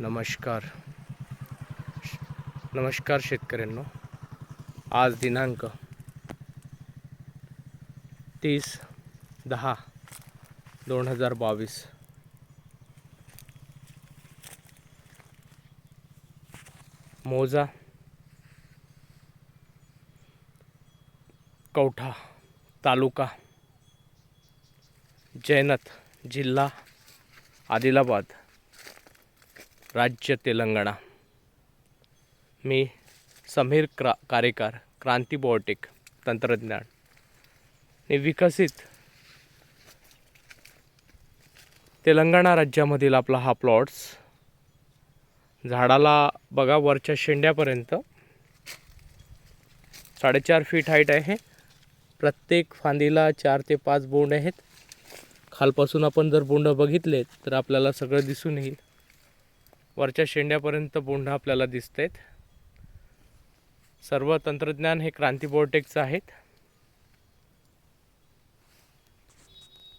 नमस्कार. नमस्कार शेतकऱ्यांनो. आज दिनांक तीस दहा दोन हजार बावीस. मोजा कौठा तालुका जैनत जिल्हा आदिलाबाद. राज्य तेलंगणा. मी समीर क्रा कारेकार क्रांती बॉटिक तंत्रज्ञान. ने विकसित तेलंगणा राज्यामधील आपला हा प्लॉट्स झाडाला बघा वरच्या शेंड्यापर्यंत. साडेचार फीट हाईट आहे. प्रत्येक फांदीला चार ते पाच बोंड आहेत. खालपासून आपण जर बोंड बघितले तर आपल्याला सगळं दिसून येईल. वरच्या शेंड्यापर्यंत बोंड आपल्याला दिसत आहेत सर्व तंत्रज्ञान हे क्रांती बोर्टेकचं आहेत.